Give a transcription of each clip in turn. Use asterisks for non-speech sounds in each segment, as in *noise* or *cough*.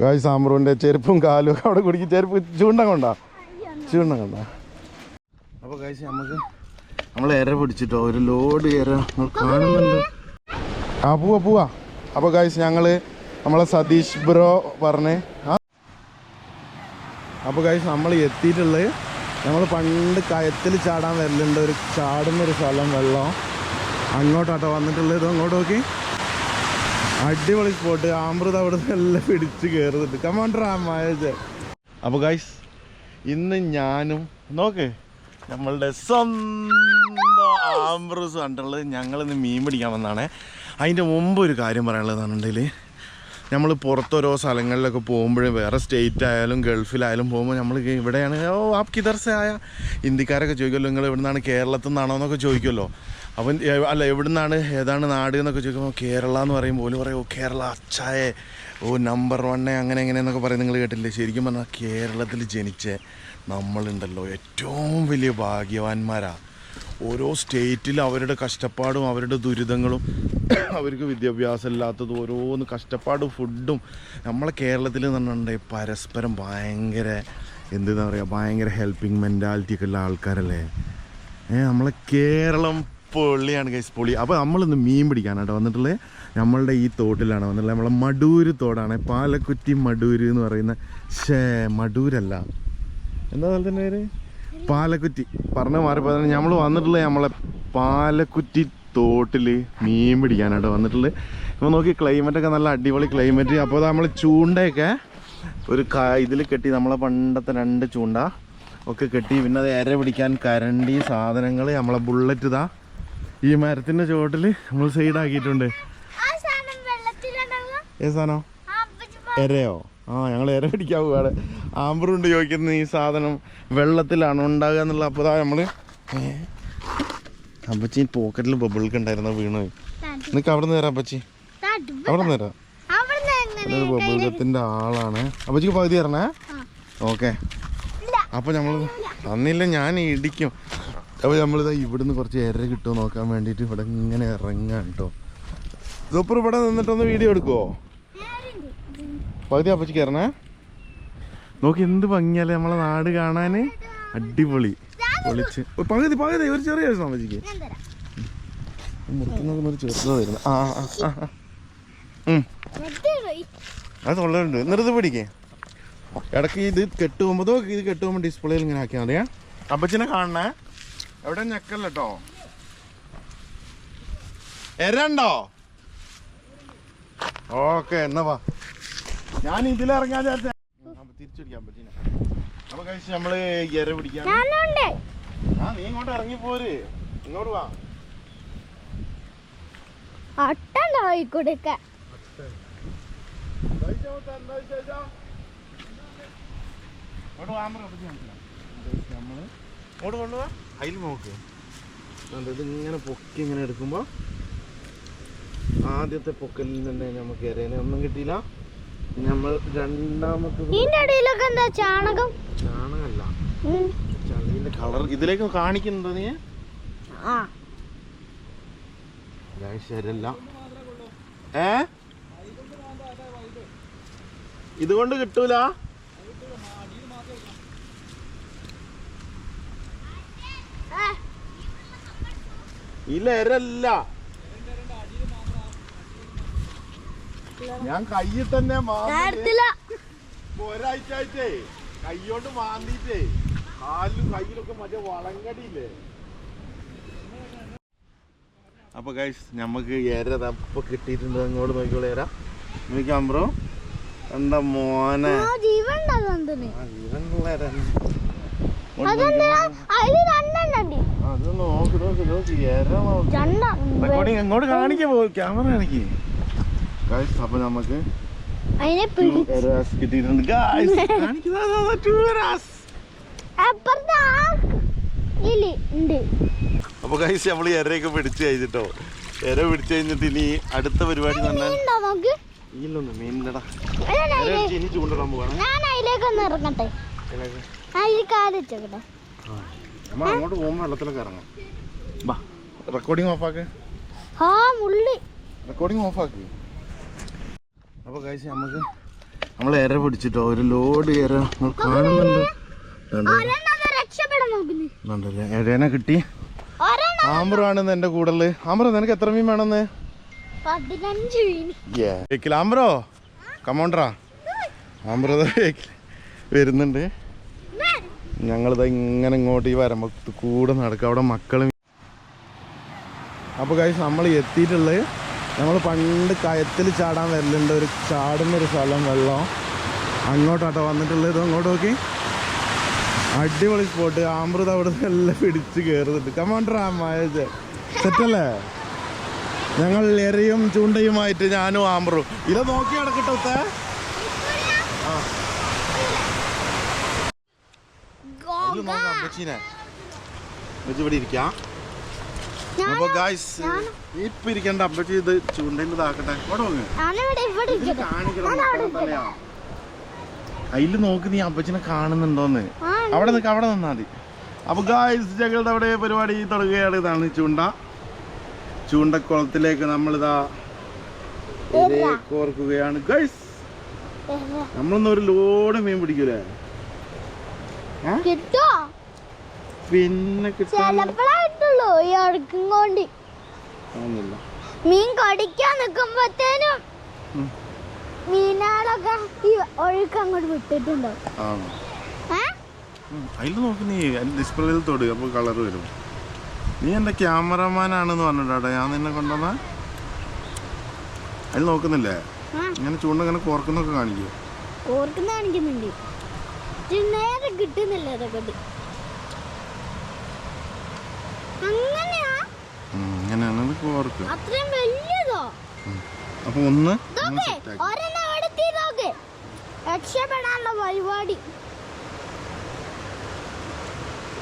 ഗായ് സാമ്പ്രൂന്റെ ചെരുപ്പും കാലും ഒക്കെ അവിടെ കുടിക്കും ചെരുപ്പ് ചൂണ്ട കൊണ്ടാ? ചൂണ്ട കൊണ്ടാ? അപ്പോൾ ഗായ്സ് നമുക്ക് നമ്മൾ എര പിടിച്ചിട്ടോ? ഒരു ലോഡ് എര കാണുന്നുണ്ട്. ആ പോവാ പോവാ. അപ്പോൾ ഗായ്സ് ഞങ്ങൾ നമ്മളെ സതീഷ് ബ്രോ പറഞ്ഞ് അപ്പോൾ ഗായ്സ് നമ്മൾ എത്തിയിട്ടുള്ളത് നമ്മൾ പണ്ട് കയത്തിൽ ചാടാൻ വരലുണ്ട്. ഒരു ചാടുന്ന ഒരു സ്ഥലം വെള്ളം. അങ്ങോട്ടാട്ടോ വന്നിട്ടുള്ളത്. അങ്ങോട്ട് നോക്കി. അടിപൊളി സ്പോട്ട് ആമൃത അവിടെ എല്ലാം പിടിച്ച് കയറുന്നുണ്ട് കമാൻഡർ മായജ് അപ്പോൾ ഗൈസ് ഇന്ന് ഞാനും നോക്ക് നമ്മളുടെ സ്വന്തം ആംബ്രൂസ് കണ്ടുള്ളത് ഞങ്ങളിന്ന് മീൻ പിടിക്കാൻ വന്നതാണ് അതിന്റെ മുമ്പ് ഒരു കാര്യം പറയാനുള്ളതാണെന്നുണ്ടെങ്കിൽ നമ്മൾ പുറത്തോരോ സ്ഥലങ്ങളിലൊക്കെ പോകുമ്പോഴും വേറെ സ്റ്റേറ്റ് ആയാലും ഗൾഫിലായാലും പോകുമ്പോൾ നമ്മൾ ഇവിടെയാണ്. ഓ ആപ് കിതർസെ ആയ ഇന്ത്യക്കാരൊക്കെ ചോദിക്കുമല്ലോ നിങ്ങൾ ഇവിടെ നിന്നാണ് കേരളത്തിൽ നിന്നാണോ? എന്നൊക്കെ ചോദിക്കുമല്ലോ. അവൻ അല്ല എവിടെ നിന്നാണ് ഏതാണ് നാട് എന്നൊക്കെ ചോദിക്കുമ്പോൾ കേരള എന്ന് പറയുമ്പോൾ പോലും പറയും ഓ കേരള അച്ചായ ഓ നമ്പർ വണ്ണേ അങ്ങനെ എങ്ങനെ എന്നൊക്കെ പറയും. നിങ്ങൾ കേട്ടില്ലേ? ശരിക്കും പറഞ്ഞാൽ കേരളത്തിൽ ജനിച്ച നമ്മളുണ്ടല്ലോ. ഏറ്റവും വലിയ ഭാഗ്യവാന്മാരാണ് ഓരോ സ്റ്റേറ്റിലും അവരുടെ കഷ്ടപ്പാടും അവരുടെ ദുരിതങ്ങളും അവർക്ക് വിദ്യാഭ്യാസം ഇല്ലാത്തതും ഓരോന്ന് കഷ്ടപ്പാടും ഫുഡും നമ്മളെ കേരളത്തിൽ എന്ന് പറഞ്ഞിട്ടുണ്ടെങ്കിൽ പരസ്പരം ഭയങ്കര എന്താ പറയുക ഭയങ്കര ഹെൽപ്പിംഗ് മെന്റാലിറ്റി ഒക്കെ ഉള്ള ആൾക്കാരല്ലേ? നമ്മളെ കേരളം പൊള്ളിയാണ് കൈസ് പൊളി. അപ്പോൾ നമ്മളിന്ന് മീൻ പിടിക്കാനാട്ടോ വന്നിട്ടുള്ളത് നമ്മളുടെ ഈ തോട്ടിലാണ് വന്നിട്ടുള്ളത് നമ്മളെ മടൂര് തോടാണ്. പാലക്കുറ്റി മടൂര് എന്ന് പറയുന്ന ഷേ മടൂരല്ല. എന്താ സ്ഥലത്തിന്റെ പേര്? പാലക്കുറ്റി. പറഞ്ഞ മാറിപ്പോ നമ്മൾ വന്നിട്ടുള്ളത് നമ്മളെ പാലക്കുറ്റി തോട്ടിൽ മീൻ പിടിക്കാനാട്ടോ വന്നിട്ടുള്ളത് ഇപ്പോൾ നോക്കി ക്ലൈമറ്റൊക്കെ നല്ല അടിപൊളി ക്ലൈമറ്റ് അപ്പോൾ നമ്മൾ ചൂണ്ടയൊക്കെ ഒരു ഇതിൽ കെട്ടി നമ്മളെ പണ്ടത്തെ രണ്ട് ചൂണ്ട ഒക്കെ കെട്ടി പിന്നെ അത് എര പിടിക്കാൻ കരണ്ടി സാധനങ്ങൾ നമ്മളെ ബുള്ളറ്റ് ഇതാ ഈ മരത്തിന്റെ ചുവട്ടിൽ നമ്മൾ സൈഡ് ആക്കിയിട്ടുണ്ട്. ഏ സാധനം എരയോ? ആ ഞങ്ങൾ എര പിടിക്കാൻ പോവാണ്. ആമ്പറുണ്ട് ചോദിക്കുന്ന ഈ സാധനം വെള്ളത്തിലാണ് ഉണ്ടാകുക എന്നുള്ള അപ്പോൾ ഇതാ നമ്മൾ അപ്പച്ചി പോക്കറ്റിൽ ബബിൾക്ക് ഉണ്ടായിരുന്ന വീണ്. നിനക്ക് അവിടെ നിന്ന് തരാം. അപ്പച്ചി അവിടെ നിന്ന് തരാം ബബിൾഗത്തിന്റെ ആളാണ്. അപ്പച്ചിക്ക് പകുതി തരണേ. ഓക്കെ. അപ്പോൾ നമ്മൾ തന്നില്ല ഞാൻ ഇടിക്കും. അപ്പോൾ നമ്മളിതാ ഇവിടുന്ന് കുറച്ച് എര കിട്ടുമോ നോക്കാൻ വേണ്ടിയിട്ട് ഇവിടെ ഇങ്ങനെ ഇറങ്ങാൻ കേട്ടോ സൂപ്പർ ഇവിടെ നിന്നിട്ടൊന്ന് വീഡിയോ എടുക്കുമോ. പകുതി അപ്പച്ചി കയറണേ നോക്കി എന്ത് ഭംഗിയല്ലേ നമ്മളെ നാട് കാണാന്. അടിപൊളി. പൊളിച്ച്. പകുതി പകുതി ഒരു ചെറിയ തരാം. മുറിച്ച് നോക്കുന്ന ഒരു ചെറുതാ വരുന്നത് ആ. അത് തൊള്ളുണ്ട് നിർത്തി പിടിക്കേ. ഇടയ്ക്ക് ഇത് കെട്ടുപോകുമ്പോൾ ഇത് കെട്ടുപോകുമ്പോൾ ഡിസ്പ്ലേയിൽ ഇങ്ങനെ ആക്കിയാൽ മതിയാ. അപ്പച്ചിനെ കാണണേ. എവിടെ ഞെക്കല്ല കേട്ടോ എരണ്ടോ? ഓക്കെ എന്നാ വാ. ഞാൻ ഇതിലിറങ്ങാൻ വിചാരിച്ച. തിരിച്ചു പിടിക്കാം അപ്പച്ചിനെ അപ്പൊ കഴിച്ച് നമ്മൾ എര പിടിക്കാൻ. ആ നീ ഇങ്ങോട്ട് ഇറങ്ങി പോര്. ഇങ്ങോട്ട് വാ. അട്ടുണ്ടായി കൊടുക്ക. ഇങ്ങോട്ട് വാ നമ്മൾ ഇങ്ങോട്ട് കൊണ്ടുപോവാ അതിൽ നോക്ക്. ഇത് ഇങ്ങനെ പൊക്കി ഇങ്ങനെ എടുക്കുമ്പോൾ ആദ്യത്തെ പൊക്കലിൽ തന്നെ നമുക്ക് ഇരേനെ ഒന്നും കിട്ടിയില്ല. നമ്മൾ രണ്ടാമത്തെ എന്താ ചാണകം? ചാണകമല്ല. ചളിന്റെ കളർ. ഇതിലേക്ക് കാണിക്കുന്നുണ്ടോ നീ? ശരിയല്ല ഏ? ഇതുകൊണ്ട് കിട്ടൂല? ഇല്ല എരല്ല ഞാൻ കയ്യിൽ തന്നെ ഒരാഴ്ചയായിട്ടേ കയ്യോണ്ട് കൈയോണ്ട് മാന്തിട്ടേ കാലിലും കയ്യിലൊക്കെ മറ്റേ വളങ്കടിയില്ലേ? അപ്പൊ ഗൈസ് നമുക്ക് ഏരപ്പൊ അപ്പൊ കിട്ടിയിട്ടുണ്ട്. അങ്ങോട്ട് നോക്കിക്കോളെ ഏരാ നോക്കാം ബ്രോ എന്താ മോനെ? ജീവനുള്ള. ഇങ്ങോട്ട് കാണിക്കാൻ പോകും ക്യാമറ കാണിക്കേ. അപ്പൊ നമുക്ക് കിട്ടിയിട്ടുണ്ട്. അപ്പൊ ഗൈസ് നമ്മൾ എരയൊക്കെ പിടിച്ചു കഴിഞ്ഞിട്ടോ. എര പിടിച്ചു കഴിഞ്ഞിട്ട് ഇനി അടുത്ത പരിപാടി അതിലേ- പിടിച്ച് ഇനി ചൂണ്ടിടാൻ പോവാണ്. ഞാൻ അതിലേക്കൊന്ന് ഇറങ്ങട്ടെ. അങ്ങോട്ട് വെള്ളത്തിലൊക്കെ ഇറങ്ങാം. റെക്കോർഡിംഗ് ഓഫാക്ക് ഓഫാക്ക് അപ്പോൾ കഴിച്ച് നമുക്ക് നമ്മൾ ഇര പിടിച്ചിട്ടോ ഒരു ലോഡ് ഇര കാണുന്നുണ്ട്. ഇരേനെ കിട്ടി. ആമ്പറാണെന്ന് എന്റെ കൂടൽ. ആമ്പറ നിനക്ക് എത്ര മീൻ വേണമെന്ന് ആമ്പറോ കമോണ്ടറാ ആമ്പറ വരുന്നുണ്ട്. ഞങ്ങളിത് ഇങ്ങനെ ഇങ്ങോട്ട് ഈ വരമ്പത്ത് കൂടെ നടക്കുക. അവിടെ മക്കളും അപ്പോൾ കഴിച്ച് നമ്മൾ എത്തിയിട്ടുള്ളത് നമ്മൾ പണ്ട് കയത്തിൽ ചാടാൻ വരലുണ്ട്. ഒരു ചാടുന്ന ഒരു സ്ഥലം വെള്ളം. അങ്ങോട്ടാട്ടോ വന്നിട്ടുള്ളത്. ഇത് അങ്ങോട്ട് നോക്കി. അടിപൊളി സ്പോട്ട് ആമൃത അവിടെ എല്ലാം പിടിച്ച് കയറുന്നുണ്ട് കമാൻഡർ മായജ് സെറ്റല്ലേ ഞങ്ങൾ എറിയും ചൂണ്ടയുമായിട്ട് ഞാനും ആമ്പറും ഇത് നോക്കി കിടക്കട്ടെ ഒത്തേ ഇതിൽ നോക്കാം അമ്മച്ചീനെ അമ്മച്ചി ഇവിടെ ഇരിക്കാം. അപ്പൊ ഗായ്സ് ഇപ്പൊ ഇരിക്കണ്ട. അമ്മച്ചി ഇത് ചൂണ്ടയിൽ ഇതാക്കട്ടെ. ഇവിടെ നോക്ക് അതിൽ നീ അപ്പച്ചിനെ കാണുന്നുണ്ടോന്ന്. അവിടെ നിൽക്ക് അവിടെ നിന്നാ മതി. അപ്പൊ ഗായ്സ് ഞങ്ങളുടെ അവിടെ പരിപാടി തുടങ്ങുകയാണ് ഇതാണ് ചൂണ്ട. ചൂണ്ടക്കുളത്തിലേക്ക് നമ്മളിതാ കോർക്കുകയാണ്. ഗൈസ് നമ്മളൊന്നും ഒരു ലോഡ് മീൻ പിടിക്കൂലേ? കിട്ടോ? പിന്നെ കിട്ടാൻ ചെലപ്പോഴേ കിട്ടുള്ളൂ ഈ അടുക്കും കൊണ്ട്. മീൻ കടിക്കാൻ നിക്കുമ്പത്തേനും ഉം. മീനാളൊക്കെ ഈ ഒഴുക്ക് അങ്ങോട്ട് വിട്ടിട്ടുണ്ടാവും? അതിൽ നോക്ക് നീ ഡിസ്പ്ലേയിൽ തൊട് അപ്പോൾ കളർ വരും. നീ എന്റെ ക്യാമറമാൻ ആണെന്ന് പറഞ്ഞിട്ടാ ഞാൻ നിന്നെ കൊണ്ടുവന്ന. അതിൽ നോക്കുന്നില്ലേ? ഇങ്ങനെ ചൂണ്ട ഇങ്ങനെ കോർക്കുന്നൊക്കെ കാണിക്കും. കോർക്കുന്ന കാണിക്കുന്നുണ്ട്. നേരെ കിട്ടുന്നില്ല അതൊക്കെ അങ്ങനെയാ? ഇങ്ങനെയാണ് ഇത് കോർക്കുക അത്രയും വലിയതോ? അപ്പോൾ ഒന്ന് രക്ഷപ്പെടാനുള്ള പരിപാടി.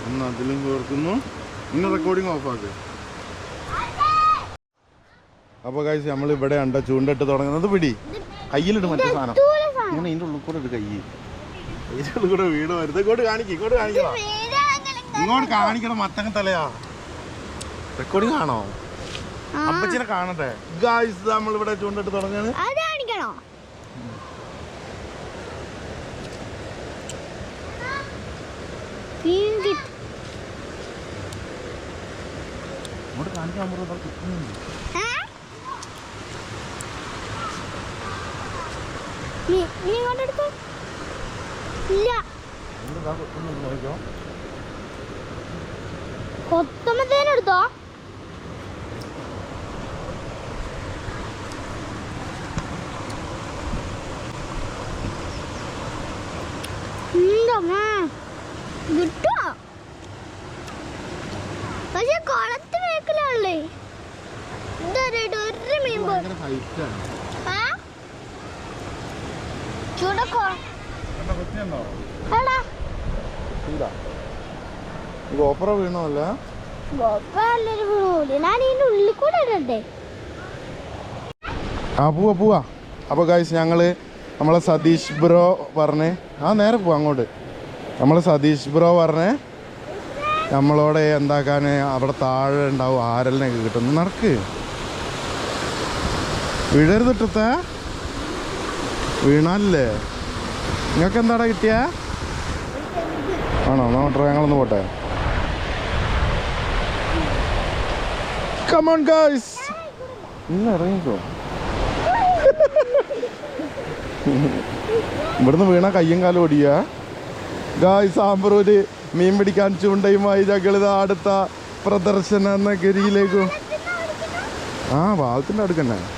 ഒന്ന് അതിലും കോർക്കുന്നു. ഇന്ന് റെക്കോർഡിംഗ് ഓഫ് ആക്ക്. അപ്പോൾ കഴിച്ച് നമ്മൾ ഇവിടെ ഉണ്ടോ ചൂണ്ടിട്ട് തുടങ്ങുന്നത് പിടി. കയ്യിലിട്ട് മറ്റേ സാധനം. ഇതിന്റെ ഇങ്ങനെ ഇതിന്റെ ഉള്ളിൽ കൂടെ ഇട്ട് കൈ ഉള്ളിൽ കൂടെ വീട് വരുന്നത്. ഇങ്ങോട്ട് കാണിക്കും ഇങ്ങോട്ട് കാണിക്കണം ഇങ്ങോട്ട് കാണിക്കണം മത്തങ്ങ തലയാ. റെക്കോർഡിംഗ് ആണോ ആ, അപ്പച്ചിനെ കാണട്ടെ. ഗായ്സ് നമ്മൾ ഇവിടെ ചൂണ്ടിട്ട് തുടങ്ങാണ്. ഇങ്ങോട്ട് കാണിക്കാൻ ഏ? നീ നീ ഇങ്ങോട്ട് എടുത്തോ ഇല്ല. ഉണ്ടമ്മ കിട്ടോ? പക്ഷെ കുളത്ത് വേക്കലേ ഇതൊരു ഒരു മീൻ പോ ഭയങ്കര ഹൈറ്റാണ് ആ? ചൂടക്കോ? കൊത്തിയുണ്ടോ വീണല്ല? പോവാ പോവാ. അപ്പോൾ ഗായ്സ് ഞങ്ങൾ നമ്മളെ സതീഷ് ബ്രോ പറഞ്ഞ് ആ നേരെ പോവാ അങ്ങോട്ട്. നമ്മളെ സതീഷ് ബ്രോ പറഞ്ഞ് നമ്മളോട് എന്താക്കാൻ അവിടെ താഴെ ഉണ്ടാവും ആരലിനൊക്കെ കിട്ടുന്നു നടക്ക്. വീഴരുതിട്ടത്തെ വീണാലല്ലേ? നിങ്ങൾക്ക് എന്താടാ കിട്ടിയ? ആണോ? നോട്ടെ ഞങ്ങളൊന്ന് പോട്ടെ. കമോൺ ഗേൾസ് ഇന്ന് ഇറങ്ങിക്കോ. ഇവിടുന്ന് വീണ കയ്യും കാലും ഓടിയ. ഗായ് സാമ്പറൂര് മീൻ പിടിക്കാൻ ചൂണ്ടയുമായി ഞങ്ങളിത് അടുത്ത പ്രദർശന നഗരിയിലേക്കും. ആ ഭാഗത്തിന്റെ അടുക്കന്നെ.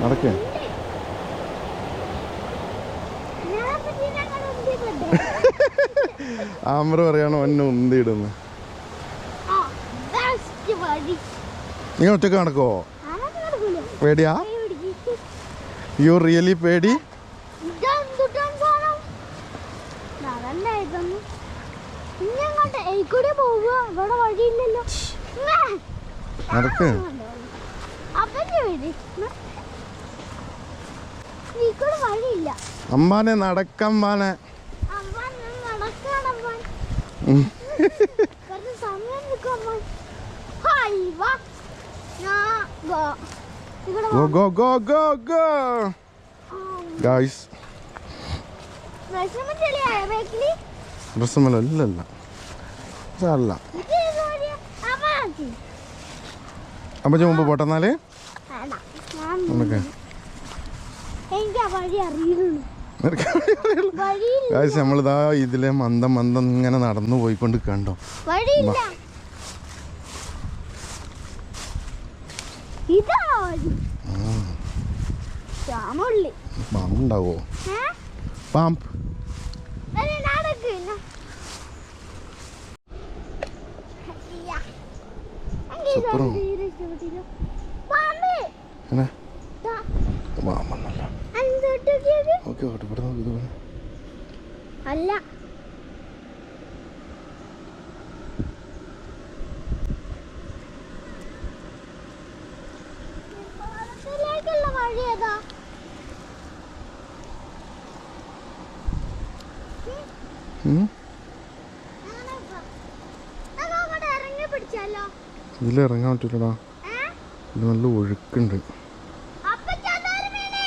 നടക്കേ. *laughs* ആമ്പർ പറയാണ് ഒന്നെ ഉന്തിയിടുന്നു. നീ ഒറ്റയ്ക്ക് നടക്കോ പേടിയാ? യു റിയലി പേടി? നടക്ക്. അപ്പന്റെ നീ കൂടെ വഴിയില്ല അമ്മാനെ നടക്കമ്മാനെ അമ്മാൻ നടക്കാണമ്മാൻ ഉം. കുറച്ച് സമയം നിൽക്കും അമ്മാൻ ഹായ് വാ ഞാ വാ. നടക്കമ്മാനെ go. Go go go go guys. സാറില്ല മുമ്പ് പോട്ടെന്നാൽ ഓക്കെ നമുക്ക് നമ്മളിതാ ഇതിലെ മന്ദം മന്ദം ഇങ്ങനെ നടന്നു പോയിക്കൊണ്ട് കണ്ടോ? പാമ്പുണ്ടാവോ? പാമ്പ്. സൂപ്പറും. പാമ്പ്. ഇവിടെ നോക്ക് അല്ല. ഇതിലിറങ്ങാൻ പറ്റില്ലടാ? ഇത് നല്ല ഒഴുക്കുണ്ട് അപ്പച്ചി, അതൊരു മീന്.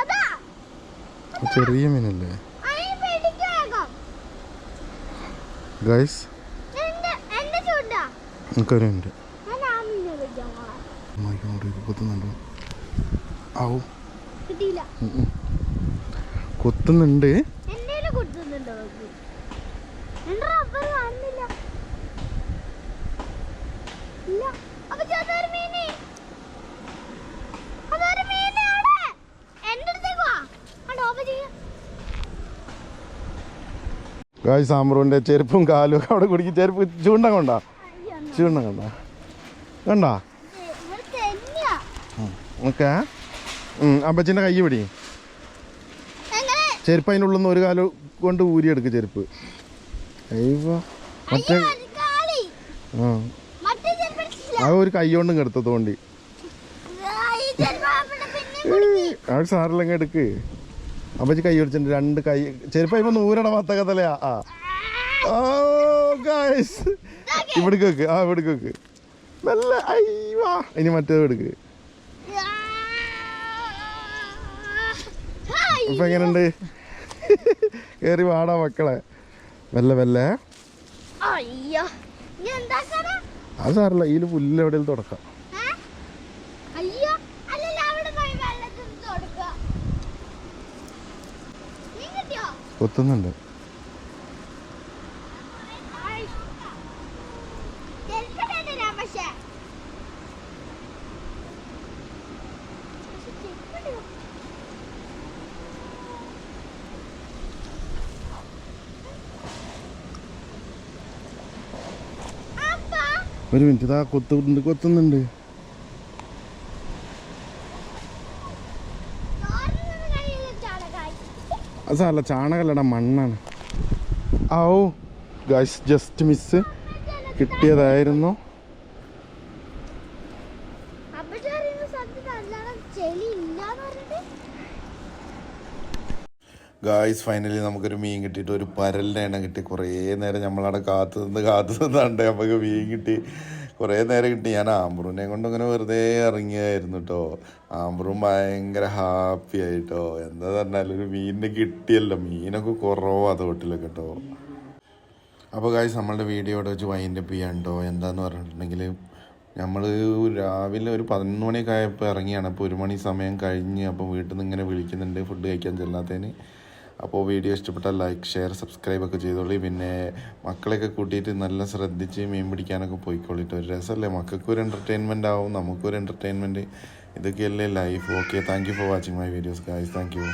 അതാ. അത് ചെറിയ മീനല്ലേ. ഗൈസ് എനിക്കൊരുണ്ട്. കൊത്തുന്നുണ്ട് ഇത് കൊത്തുന്നുണ്ട്? ഉം. കൊത്തുന്നുണ്ട് എന്തേലും കൊടുക്കുന്നുണ്ടോ നോക്ക്. എന്റെ റബ്ബർ കാണുന്നില്ല ഇല്ല അപ്പൊ അതൊരു മീന് അതൊരു മീന് അവിടെ എന്റെ അടുത്തേക്ക് വാ അവിടെ ഓപ്പൺ ചെയ്യാം ഗായ്സ് സാമ്പ്രൂന്റെ ചെരുപ്പും കാലും ഒക്കെ അവിടെ കുടിക്കും ചെരുപ്പ് ചൂണ്ട കൊണ്ടാ? ചൂണ്ട കണ്ട? കണ്ട? ഓക്കെ. അമ്പച്ചിന്റെ കൈ പിടി ചെരുപ്പ് അതിന്റെ ഉള്ളിൽ നിന്ന് ഒരു കാലം കൊണ്ട് ഊരിയെടുക്ക് ചെരുപ്പ്. അയ്യോ മറ്റേ അത് ആ. മറ്റേ ചെരുപ്പ് ആ ഒരു കൈ കൊണ്ടും കെടുത്തത് പിന്നെ ആ സാറിലങ്ങ് എടുക്ക്. അപ്പച്ചി കൈ പിടിച്ചിട്ടുണ്ട്. രണ്ട് കൈ. ചെരുപ്പ് ഇപ്പൊ നൂറട പത്തക്കത്തല്ലേ ആ. ഓ ഗായ്സ് ഇവിടേക്ക് വെക്ക് ആ ഇവിടേക്ക് വെക്ക് നല്ല അയ്യോ ഇനി മറ്റേത് എടുക്ക്. ഇപ്പൊ എങ്ങനെയുണ്ട്? കേറി വാടാ മക്കളെ. വെല്ല വെല്ലേ അത് സാറില്ല ഇതിൽ പുല്ല് എവിടെയും തുടക്കാം ഏ? അയ്യോ അല്ലല്ല അവിടെ പോയി വെള്ളത്തിൽ കൊടുക്കുക നീ കിട്ടിയോ കൊത്തുന്നുണ്ട് ഒരു മിനിറ്റ് ഇതാ കൊത്തുന്നുണ്ട് കൊത്തുന്നുണ്ട്. അത് സാറല്ല ചാണകല്ലടാ മണ്ണാണ്. ഔ ഗൈസ് ജസ്റ്റ് മിസ് കിട്ടിയതായിരുന്നു. ഗായ്സ് ഫൈനലി നമുക്കൊരു മീൻ കിട്ടിയിട്ട് ഒരു പരലിന്റെ എണ്ണം കിട്ടി. കുറേ നേരം നമ്മളവിടെ കാത്തു നിന്ന് കാത്തു നിന്നാണ്ട് നമുക്ക് മീൻ കിട്ടി. കുറേ നേരം കിട്ടി. ഞാൻ ആമ്പ്രൂനെ കൊണ്ട് അങ്ങനെ വെറുതെ ഇറങ്ങിയായിരുന്നു കേട്ടോ ആമ്പ്രൂം ഭയങ്കര ഹാപ്പി ആയിട്ടോ എന്താ പറഞ്ഞാൽ ഒരു മീനിനെ കിട്ടിയല്ലോ. മീനൊക്കെ കുറവാ തോട്ടിലൊക്കെ കേട്ടോ അപ്പോൾ കാശ് നമ്മളുടെ വീഡിയോ ഇവിടെ വെച്ച് വൈൻഡപ്പ് ചെയ്യാൻ കേട്ടോ എന്താന്ന് പറഞ്ഞിട്ടുണ്ടെങ്കിൽ നമ്മൾ രാവിലെ ഒരു പതിനൊന്ന് മണിയൊക്കെ ആയപ്പോൾ ഇറങ്ങിയാണ്. അപ്പോൾ ഒരു മണി സമയം കഴിഞ്ഞ് അപ്പോൾ വീട്ടിൽ നിന്ന് ഇങ്ങനെ വിളിക്കുന്നുണ്ട്. ഫുഡ് കഴിക്കാൻ ചെല്ലാത്തതിന്. അപ്പോൾ വീഡിയോ ഇഷ്ടപ്പെട്ടാൽ ലൈക്ക് ഷെയർ സബ്സ്ക്രൈബ് ഒക്കെ ചെയ്തോളി. പിന്നെ മക്കളെയൊക്കെ കൂട്ടിയിട്ട് നല്ല ശ്രദ്ധിച്ച് മീൻ പിടിക്കാനൊക്കെ പോയിക്കോളിട്ട് ഒരു രസമല്ലേ? മക്കൾക്കൊരു എന്റർടൈൻമെന്റ് ആവും നമുക്കൊരു എന്റർടൈൻമെന്റ് ഇതൊക്കെയല്ലേ life okay thank you for watching my videos guys thank you